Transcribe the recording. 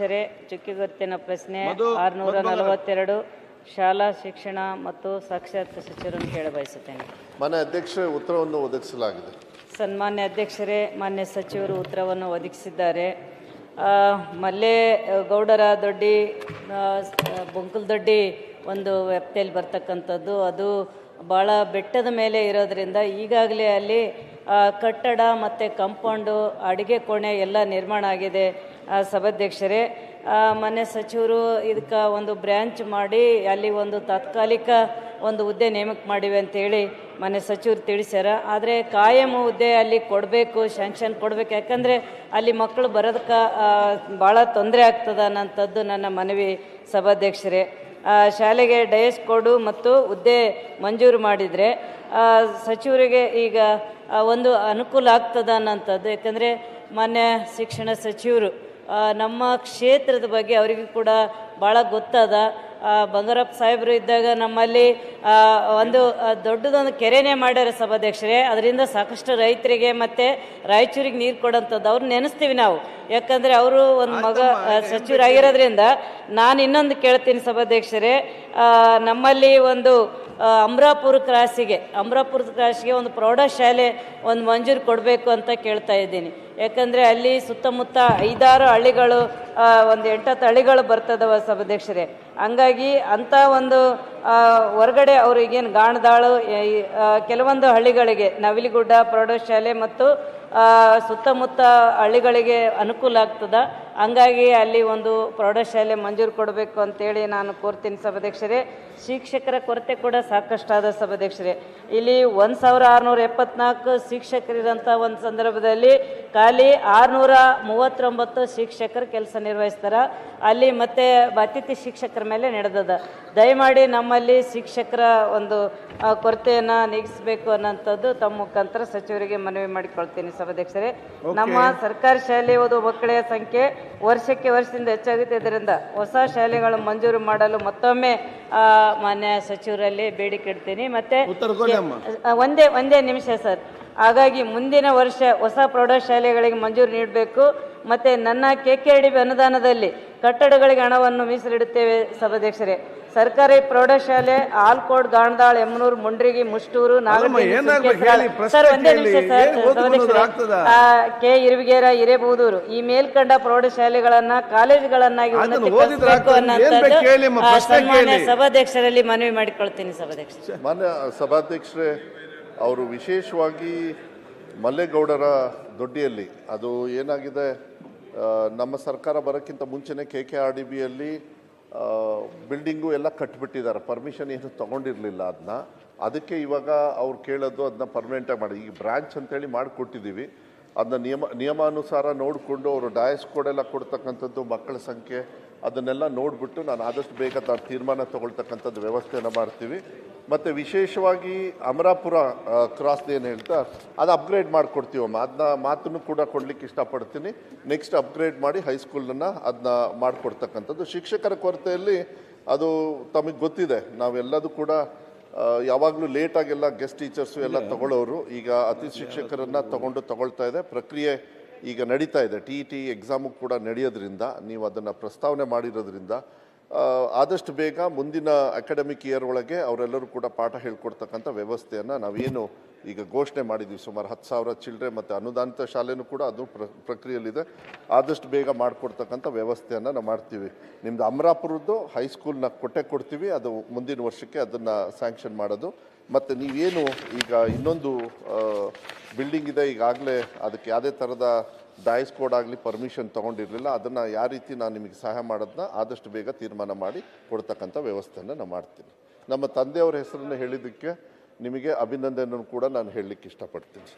ಸಭಾಧ್ಯಕ್ಷರೇ ಚುಕ್ಕಿ ಗುರುತಿನ ಪ್ರಶ್ನೆ ಆರುನೂರ ನಲವತ್ತೆರಡು ಶಾಲಾ ಶಿಕ್ಷಣ ಮತ್ತು ಸಾಕ್ಷರತಾ ಸಚಿವರನ್ನು ಕೇಳ ಬಯಸುತ್ತೇನೆ. ಮಾನ್ಯ ಅಧ್ಯಕ್ಷರೇ ಉತ್ತರವನ್ನು ಒದಗಿಸಲಾಗಿದೆ. ಸನ್ಮಾನ್ಯ ಅಧ್ಯಕ್ಷರೇ ಮಾನ್ಯ ಸಚಿವರು ಉತ್ತರವನ್ನು ಒದಗಿಸಿದ್ದಾರೆ. ಮಲ್ಲೆ ಗೌಡರ ದೊಡ್ಡಿ ಬೊಂಕಲ್ ದೊಡ್ಡಿ ಒಂದು ವ್ಯಾಪ್ತಿಯಲ್ಲಿ ಬರ್ತಕ್ಕಂಥದ್ದು. ಅದು ಭಾಳ ಬೆಟ್ಟದ ಮೇಲೆ ಇರೋದರಿಂದ ಈಗಾಗಲೇ ಅಲ್ಲಿ ಕಟ್ಟಡ ಮತ್ತು ಕಂಪೌಂಡು, ಅಡುಗೆ ಕೋಣೆ ಎಲ್ಲ ನಿರ್ಮಾಣ ಆಗಿದೆ ಸಭಾಧ್ಯಕ್ಷರೇ. ಮನೆ ಸಚಿವರು ಇದಕ್ಕೆ ಒಂದು ಬ್ರ್ಯಾಂಚ್ ಮಾಡಿ, ಅಲ್ಲಿ ಒಂದು ತಾತ್ಕಾಲಿಕ ಒಂದು ಹುದ್ದೆ ನೇಮಕ ಮಾಡಿವೆ ಅಂತೇಳಿ ಮನೆ ಸಚಿವರು ತಿಳಿಸ್ಯಾರ. ಆದರೆ ಕಾಯಂ ಹುದ್ದೆ ಅಲ್ಲಿ ಕೊಡಬೇಕು ಶ್ಯಾಂಕ್ಷನ್ ಕೊಡಬೇಕು. ಯಾಕಂದರೆ ಅಲ್ಲಿ ಮಕ್ಕಳು ಬರೋದಕ್ಕೆ ಭಾಳ ತೊಂದರೆ ಆಗ್ತದೆ ಅನ್ನೋಂಥದ್ದು ನನ್ನ ಮನವಿ ಸಭಾಧ್ಯಕ್ಷರೇ. ಶಾಲೆಗೆ ಡಯಸ್ ಕೊಡು ಮತ್ತು ಹುದ್ದೆ ಮಂಜೂರು ಮಾಡಿದರೆ ಸಚಿವರಿಗೆ ಈಗ ಒಂದು ಅನುಕೂಲ ಆಗ್ತದೆ ಅನ್ನೋಂಥದ್ದು ಯಾಕಂದರೆ ಮಾನ್ಯ ಶಿಕ್ಷಣ ಸಚಿವರು ನಮ್ಮ ಕ್ಷೇತ್ರದ ಬಗ್ಗೆ ಅವರಿಗೆ ಕೂಡ ಭಾಳ ಗೊತ್ತದ. ಬಂಗಾರಪ್ಪ ಸಾಹೇಬರು ಇದ್ದಾಗ ನಮ್ಮಲ್ಲಿ ಒಂದು ದೊಡ್ಡದೊಂದು ಕೆರೆನೇ ಮಾಡ್ಯಾರ ಸಭಾಧ್ಯಕ್ಷರೇ. ಅದರಿಂದ ಸಾಕಷ್ಟು ರೈತರಿಗೆ ಮತ್ತು ರಾಯಚೂರಿಗೆ ನೀರು ಕೊಡೋಂಥದ್ದು ಅವ್ರು ನೆನೆಸ್ತೀವಿ ನಾವು. ಯಾಕಂದರೆ ಅವರು ಒಂದು ಮಗ ಸಚಿವರಾಗಿರೋದ್ರಿಂದ ನಾನು ಇನ್ನೊಂದು ಕೇಳ್ತೀನಿ ಸಭಾಧ್ಯಕ್ಷರೇ. ನಮ್ಮಲ್ಲಿ ಒಂದು ಅಮರಾಪುರ ಕ್ರಾಸಿಗೆ. ಅಮ್ರಾಪುರ ಕ್ರಾಸಿಗೆ ಒಂದು ಪ್ರೌಢಶಾಲೆ ಒಂದು ಮಂಜೂರು ಕೊಡಬೇಕು ಅಂತ ಕೇಳ್ತಾ ಇದ್ದೀನಿ. ಯಾಕಂದರೆ ಅಲ್ಲಿ ಸುತ್ತಮುತ್ತ ಐದಾರು ಹಳ್ಳಿಗಳು ಒಂದು ಎಂಟತ್ತು ಹಳ್ಳಿಗಳು ಬರ್ತದವ ಸಭಾಧ್ಯಕ್ಷರೇ. ಹಂಗಾಗಿ ಅಂಥ ಒಂದು ಹೊರಗಡೆ ಅವ್ರಿಗೇನು ಗಾಣದಾಳು ಕೆಲವೊಂದು ಹಳ್ಳಿಗಳಿಗೆ, ನವಿಲಿಗುಡ್ಡ ಪ್ರೌಢಶಾಲೆ ಮತ್ತು ಸುತ್ತಮುತ್ತ ಹಳ್ಳಿಗಳಿಗೆ ಅನುಕೂಲ ಆಗ್ತದ. ಹಂಗಾಗಿ ಅಲ್ಲಿ ಒಂದು ಪ್ರೌಢಶಾಲೆ ಮಂಜೂರು ಕೊಡಬೇಕು ಅಂತೇಳಿ ನಾನು ಕೋರ್ತೀನಿ ಸಭಾಧ್ಯಕ್ಷರೇ. ಶಿಕ್ಷಕರ ಕೊರತೆ ಕೂಡ ಸಾಕಷ್ಟಾದ ಸಭಾಧ್ಯಕ್ಷರೇ. ಇಲ್ಲಿ ಒಂದು ಸಾವಿರ ಆರುನೂರ ಎಪ್ಪತ್ನಾಲ್ಕು ಶಿಕ್ಷಕರಿರೋಂಥ ಒಂದು ಸಂದರ್ಭದಲ್ಲಿ ಖಾಲಿ ಆರುನೂರ ಮೂವತ್ತೊಂಬತ್ತು ಶಿಕ್ಷಕರು ಕೆಲಸ ನಿರ್ವಹಿಸ್ತಾರೆ. ಅಲ್ಲಿ ಮತ್ತೆ ಅತಿಥಿ ಶಿಕ್ಷಕರ ಮೇಲೆ ನಡೆದದ. ದಯಮಾಡಿ ನಮ್ಮಲ್ಲಿ ಶಿಕ್ಷಕರ ಒಂದು ಕೊರತೆಯನ್ನು ನೀಗಿಸಬೇಕು ಅನ್ನೋಂಥದ್ದು ತಮ್ಮ ಮುಖಾಂತರ ಸಚಿವರಿಗೆ ಮನವಿ ಮಾಡಿಕೊಳ್ತೀನಿ ಸಭಾಧ್ಯಕ್ಷರೇ. ನಮ್ಮ ಸರ್ಕಾರಿ ಶಾಲೆ ಓದುವ ಮಕ್ಕಳ ಸಂಖ್ಯೆ ವರ್ಷಕ್ಕೆ ವರ್ಷದಿಂದ ಹೆಚ್ಚಾಗುತ್ತಿದ್ದರಿಂದ ಹೊಸ ಶಾಲೆಗಳು ಮಂಜೂರು ಮಾಡಲು ಮತ್ತೊಮ್ಮೆ ಆ, ಮಾನ್ಯ ಸಚಿವರಲ್ಲಿ ಬೇಡಿಕೆ ಇಡ್ತೀನಿ ಮತ್ತೆ ಒಂದೇ ಒಂದೇ ನಿಮಿಷ ಸರ್. ಹಾಗಾಗಿ ಮುಂದಿನ ವರ್ಷ ಹೊಸ ಪ್ರೌಢಶಾಲೆಗಳಿಗೆ ಮಂಜೂರು ನೀಡಬೇಕು. ಮತ್ತೆ ನನ್ನ ಕೆ ಕೆ ಡಿ ಬಿ ಅನುದಾನದಲ್ಲಿ ಕಟ್ಟಡಗಳಿಗೆ ಹಣವನ್ನು ಮೀಸಲಿಡುತ್ತೇವೆ ಸಭಾಧ್ಯಕ್ಷರೇ. ಸರ್ಕಾರಿ ಪ್ರೌಢಶಾಲೆ ಆಲ್ಕೋಡ್ ಗಾಣದಾಳ್ ಎಮ್ನೂರ್ ಮುಂಡ್ರಿಗಿ ಮುಷ್ಟೂರು ಸರ್ ಒಂದೇ. ನಿಮಿಷ ಕೆ. ಇರುವಿಗೇರ ಹಿರೇಬೂದೂರು ಈ ಮೇಲ್ಕಂಡ ಪ್ರೌಢಶಾಲೆಗಳನ್ನ ಕಾಲೇಜುಗಳನ್ನಾಗಿ ಸನ್ಮಾನ್ಯ ಸಭಾಧ್ಯಕ್ಷರಲ್ಲಿ ಮನವಿ ಮಾಡಿಕೊಳ್ತೀನಿ ಸಭಾಧ್ಯಕ್ಷ ಮಾನ್ಯ ಸಭಾಧ್ಯಕ್ಷರೇ ಅವರು ವಿಶೇಷವಾಗಿ ಮಲ್ಲೇಗೌಡರ ದೊಡ್ಡಿಯಲ್ಲಿ ಅದು ಏನಾಗಿದೆ ನಮ್ಮ ಸರ್ಕಾರ ಬರೋಕ್ಕಿಂತ ಮುಂಚೆನೇ ಕೆ ಕೆ ಆರ್ ಡಿ ಬಿಯಲ್ಲಿ ಬಿಲ್ಡಿಂಗು ಎಲ್ಲ ಕಟ್ಬಿಟ್ಟಿದ್ದಾರೆ. ಪರ್ಮಿಷನ್ ಏನು ತೊಗೊಂಡಿರಲಿಲ್ಲ ಅದನ್ನ ಅದಕ್ಕೆ ಇವಾಗ ಅವ್ರು ಕೇಳೋದು ಅದನ್ನ ಪರ್ಮನೆಂಟಾಗಿ ಮಾಡಿ. ಈಗ ಬ್ರಾಂಚ್ ಅಂತೇಳಿ ಮಾಡಿಕೊಟ್ಟಿದ್ದೀವಿ ಅದನ್ನ ನಿಯಮ, ನಿಯಮಾನುಸಾರ ನೋಡಿಕೊಂಡು ಅವರು ಡಯಸ್ ಕೋಡೆಲ್ಲ ಕೊಡ್ತಕ್ಕಂಥದ್ದು ಮಕ್ಕಳ ಸಂಖ್ಯೆ ಅದನ್ನೆಲ್ಲ ನೋಡಿಬಿಟ್ಟು ನಾನು ಆದಷ್ಟು ಬೇಗ ತಾನು ತೀರ್ಮಾನ ತಗೊಳ್ತಕ್ಕಂಥದ್ದು ವ್ಯವಸ್ಥೆಯನ್ನು ಮಾಡ್ತೀವಿ. ಮತ್ತು ವಿಶೇಷವಾಗಿ ಅಮರಾಪುರ ಕ್ರಾಸ್ ಏನು ಹೇಳ್ತಾ ಅದು ಅಪ್ಗ್ರೇಡ್ ಮಾಡಿಕೊಡ್ತೀವಮ್ಮ ಅದನ್ನ ಮಾತನ್ನು ಕೂಡ ಕೊಡ್ಲಿಕ್ಕೆ ಇಷ್ಟಪಡ್ತೀನಿ. ನೆಕ್ಸ್ಟ್ ಅಪ್ಗ್ರೇಡ್ ಮಾಡಿ ಹೈಸ್ಕೂಲನ್ನು ಅದನ್ನ ಮಾಡಿಕೊಡ್ತಕ್ಕಂಥದ್ದು. ಶಿಕ್ಷಕರ ಕೊರತೆಯಲ್ಲಿ ಅದು ತಮಗೆ ಗೊತ್ತಿದೆ. ನಾವೆಲ್ಲದೂ ಕೂಡ ಯಾವಾಗಲೂ ಲೇಟಾಗೆಲ್ಲ ಗೆಸ್ಟ್ ಟೀಚರ್ಸು ಎಲ್ಲ ತಗೊಳ್ಳೋರು ಈಗ ಅತಿ ಶಿಕ್ಷಕರನ್ನು ತಗೊಂಡು ತಗೊಳ್ತಾ ಇದೆ. ಪ್ರಕ್ರಿಯೆ ಈಗ ನಡೀತಾ ಇದೆ. ಟಿ ಇ ಟಿ ಎಕ್ಸಾಮು ಕೂಡ ನಡೆಯೋದ್ರಿಂದ, ನೀವು ಅದನ್ನು ಪ್ರಸ್ತಾವನೆ ಮಾಡಿರೋದ್ರಿಂದ ಆದಷ್ಟು ಬೇಗ ಮುಂದಿನ ಅಕಾಡೆಮಿಕ್ ಇಯರ್ ಒಳಗೆ ಅವರೆಲ್ಲರೂ ಕೂಡ ಪಾಠ ಹೇಳ್ಕೊಡ್ತಕ್ಕಂಥ ವ್ಯವಸ್ಥೆಯನ್ನು ನಾವೇನು ಈಗ ಘೋಷಣೆ ಮಾಡಿದ್ದೀವಿ ಸುಮಾರು ಹತ್ತು ಸಾವಿರ ಚಿಲ್ಡ್ರೆ ಮತ್ತು ಅನುದಾನಿತ ಶಾಲೆನೂ ಕೂಡ ಅದು ಪ್ರ, ಪ್ರಕ್ರಿಯೆಯಲ್ಲಿದೆ. ಆದಷ್ಟು ಬೇಗ ಮಾಡಿಕೊಡ್ತಕ್ಕಂಥ ವ್ಯವಸ್ಥೆಯನ್ನು ನಾವು ಮಾಡ್ತೀವಿ. ನಿಮ್ಮದು ಅಮರಾಪುರದ್ದು ಹೈಸ್ಕೂಲ್ನ ಕೊಟ್ಟೆ ಕೊಡ್ತೀವಿ. ಅದು ಮುಂದಿನ ವರ್ಷಕ್ಕೆ ಅದನ್ನು ಸ್ಯಾಂಕ್ಷನ್ ಮಾಡೋದು. ಮತ್ತು ನೀವೇನು ಈಗ ಇನ್ನೊಂದು ಬಿಲ್ಡಿಂಗ್ ಇದೆ, ಈಗಾಗಲೇ ಅದಕ್ಕೆ ಯಾವುದೇ ಥರದ ಡಾಯ್ಸ್ ಕೋಡ್ ಆಗಲಿ ಪರ್ಮಿಷನ್ ತೊಗೊಂಡಿರಲಿಲ್ಲ. ಅದನ್ನು ಯಾವ ರೀತಿ ನಾನು ನಿಮಗೆ ಸಹಾಯ ಮಾಡೋದನ್ನ ಆದಷ್ಟು ಬೇಗ ತೀರ್ಮಾನ ಮಾಡಿ ಕೊಡ್ತಕ್ಕಂಥ ವ್ಯವಸ್ಥೆಯನ್ನು ನಾನು ಮಾಡ್ತೀನಿ. ನಮ್ಮ ತಂದೆಯವರ ಹೆಸರನ್ನು ಹೇಳಿದ್ದಕ್ಕೆ ನಿಮಗೆ ಅಭಿನಂದನೆಯನ್ನು ಕೂಡ ನಾನು ಹೇಳಲಿಕ್ಕೆ ಇಷ್ಟಪಡ್ತೀನಿ.